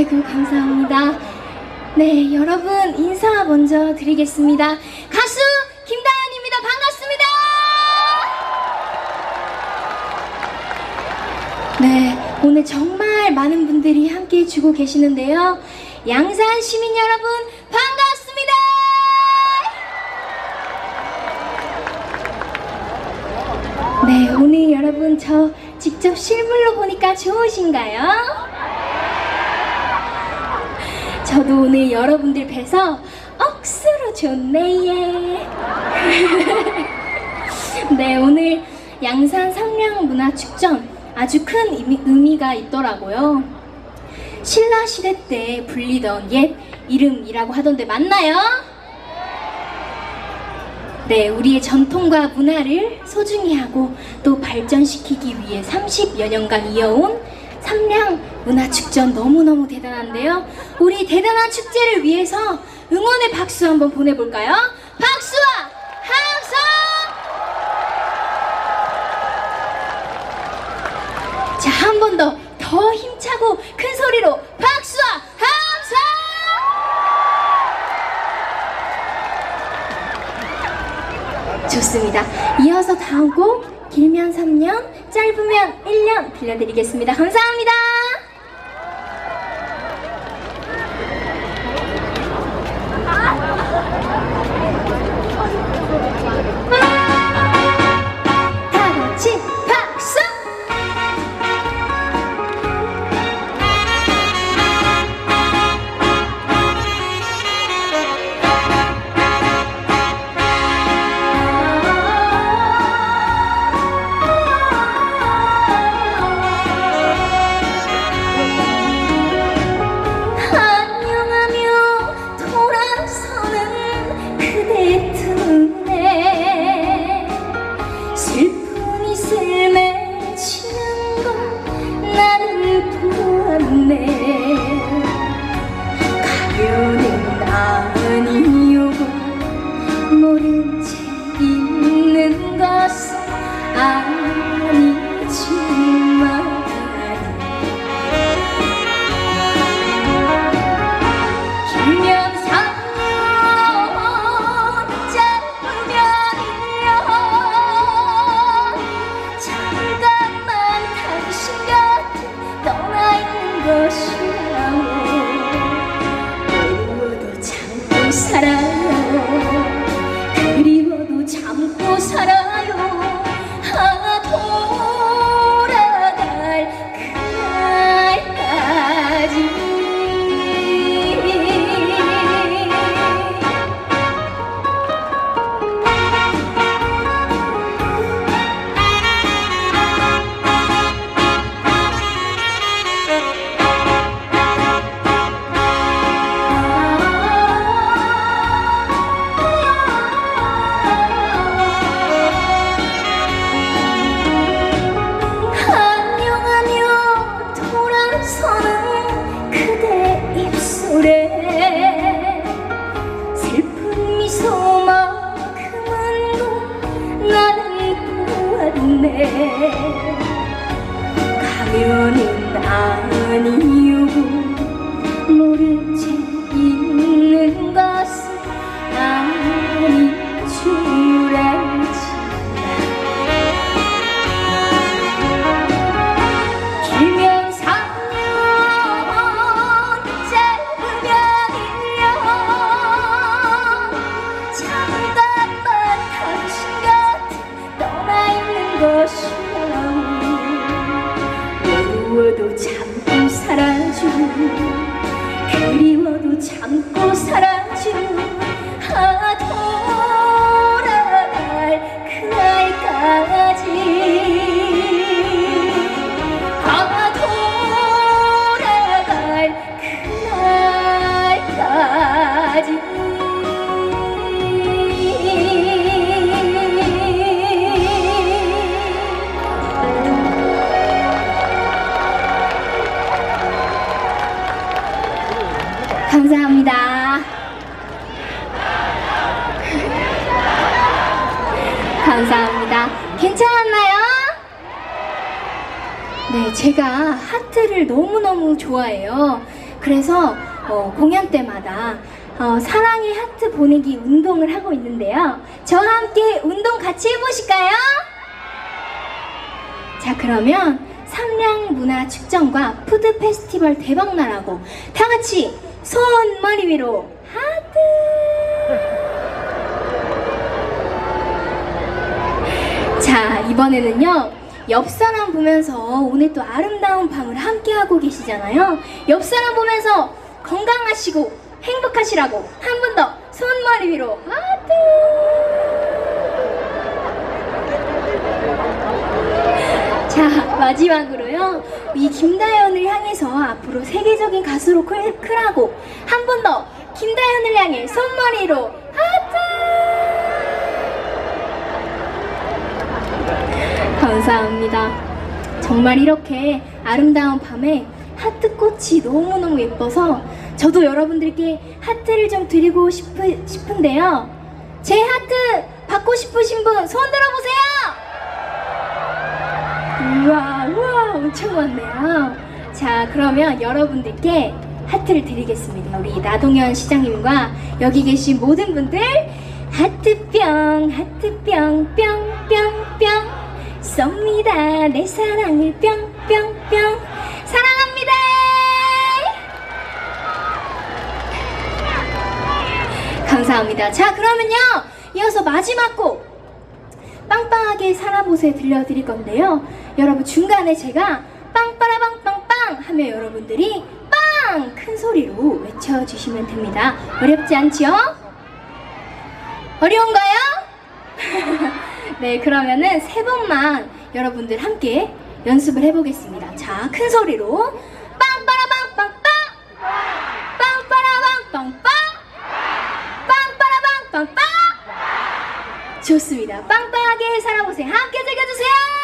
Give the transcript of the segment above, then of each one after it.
아이고, 감사합니다. 네, 여러분, 인사 먼저 드리겠습니다. 가수 김다현입니다. 반갑습니다. 네, 오늘 정말 많은 분들이 함께 해주고 계시는데요. 양산 시민 여러분, 반갑습니다. 네, 오늘 여러분 저 직접 실물로 보니까 좋으신가요? 저도 오늘 여러분들 뵈서 억수로 좋네. 네, 오늘 양산 상량 문화축전 아주 큰 의미, 의미가 있더라고요. 신라 시대 때 불리던 옛 이름이라고 하던데 맞나요? 네, 우리의 전통과 문화를 소중히 하고 또 발전시키기 위해 30여 년간 이어온 삼량 문화축전 너무너무 대단한데요. 우리 대단한 축제를 위해서 응원의 박수 한번 보내볼까요? 박수와 함성! 자, 한 번 더, 더 힘차고 큰 소리로 박수와 함성! 좋습니다. 이어서 다음 곡 길면 3년, 짧으면 1년 들려드리겠습니다. 감사합니다. 다 하트를 너무너무 좋아해요. 그래서 어, 공연 때마다 어, 사랑의 하트 보내기 운동을 하고 있는데요. 저와 함께 운동 같이 해보실까요? 자, 그러면 삼양 문화 축전과 푸드 페스티벌 대박나라고 다 같이 손 머리 위로 하트. 자, 이번에는요. 옆 사람 보면서 오늘 또 아름다운 밤을 함께 하고 계시잖아요. 옆 사람 보면서 건강하시고 행복하시라고 한 번 더 손머리 위로 하트. 자 마지막으로요 이 김다연을 향해서 앞으로 세계적인 가수로 클, 크라고 한 번 더 김다연을 향해 손머리로 하트 감사합니다 정말 이렇게 아름다운 밤에 하트꽃이 너무너무 예뻐서 저도 여러분들께 하트를 좀 드리고 싶, 싶은데요 제 하트 받고 싶으신 분 손 들어보세요 우와, 우와, 엄청 많네요. 자, 그러면 여러분들께 하트를 드리겠습니다. 우리 나동현 시장님과 여기 계신 모든 분들, 하트뿅, 하트뿅, 뿅 뿅 뿅, 쏩니다. 내 사랑을 뿅뿅뿅, 사랑합니다! 감사합니다. 자, 그러면요, 이어서 마지막 곡, 빵빵하게 살아보세 들려드릴 건데요. 여러분 중간에 제가 빵빠라빵빵빵 하면 여러분들이 빵! 큰 소리로 외쳐주시면 됩니다. 어렵지 않죠? 어려운가요? 네, 그러면은 세 번만 여러분들 함께 연습을 해보겠습니다. 자, 큰 소리로 빵빠라빵빵빵! 빵빠라빵빵빵! 빵빠라빵빵빵! 좋습니다. 빵빵하게 살아보세요. 함께 즐겨주세요.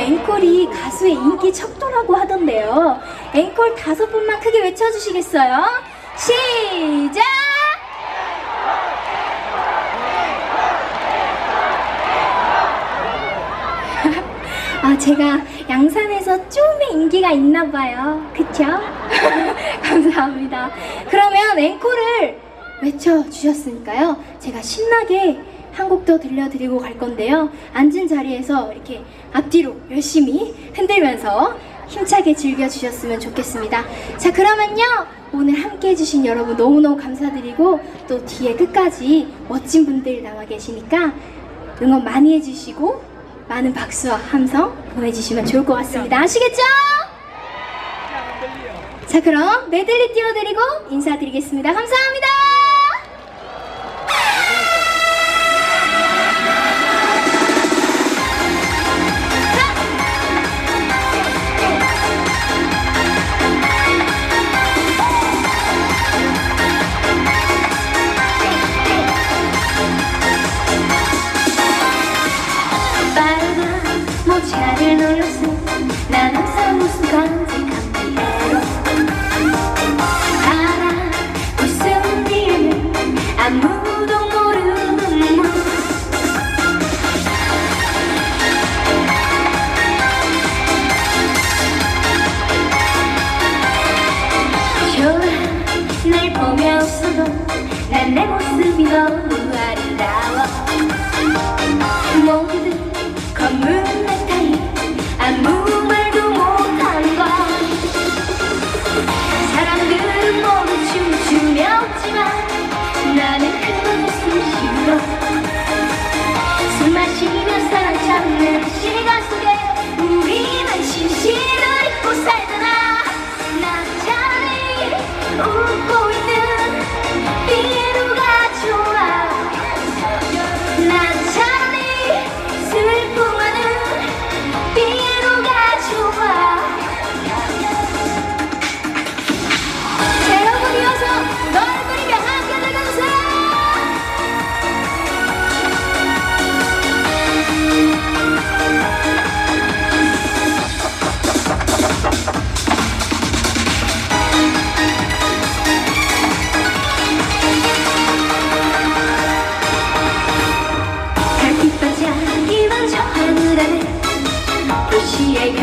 앵콜이 가수의 인기 척도라고 하던데요. 앵콜 다섯 번만 크게 외쳐주시겠어요? 시작! 아 제가 양산에서 좀의 인기가 있나 봐요. 그쵸? 감사합니다. 그러면 앵콜을 외쳐주셨으니까요. 제가 신나게 한 곡 더 들려드리고 갈 건데요. 앉은 자리에서 이렇게 앞뒤로 열심히 흔들면서 힘차게 즐겨주셨으면 좋겠습니다. 자, 그러면요. 오늘 함께 해주신 여러분 너무너무 감사드리고 또 뒤에 끝까지 멋진 분들 남아 계시니까 응원 많이 해주시고 많은 박수와 함성 보내주시면 좋을 것 같습니다. 아시겠죠? 자, 그럼 메들리 띄워드리고 인사드리겠습니다. 감사합니다. sun 도시의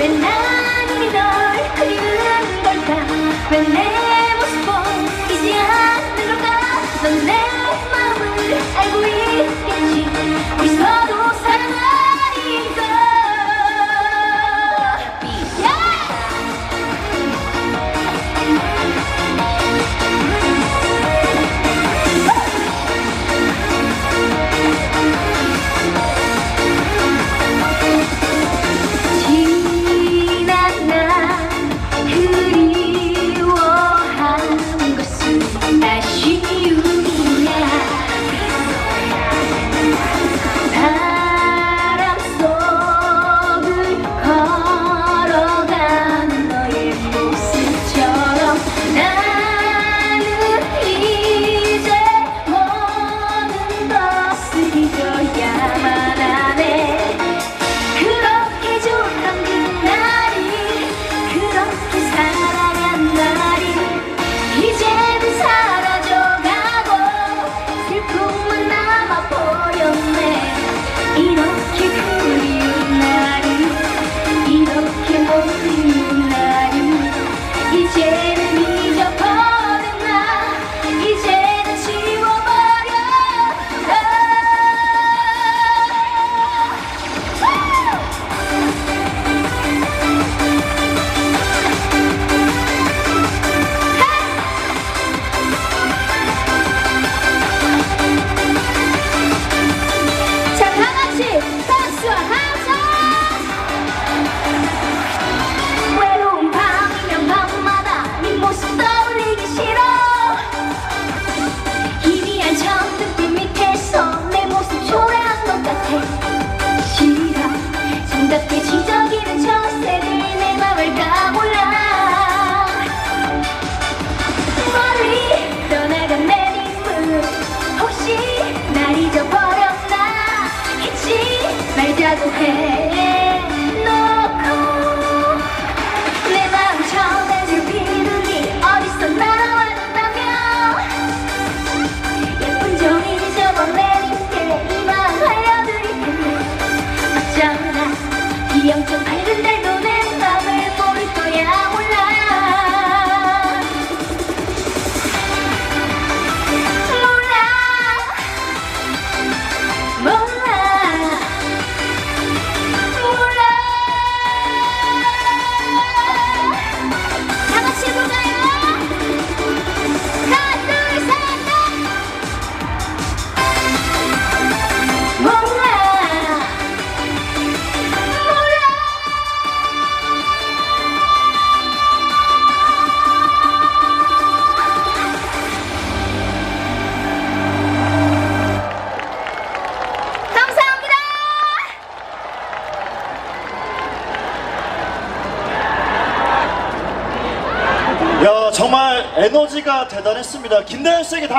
왜난 이미 널 그리는 걸까? 왜내 대단했습니다. 김나연 씨에게 다시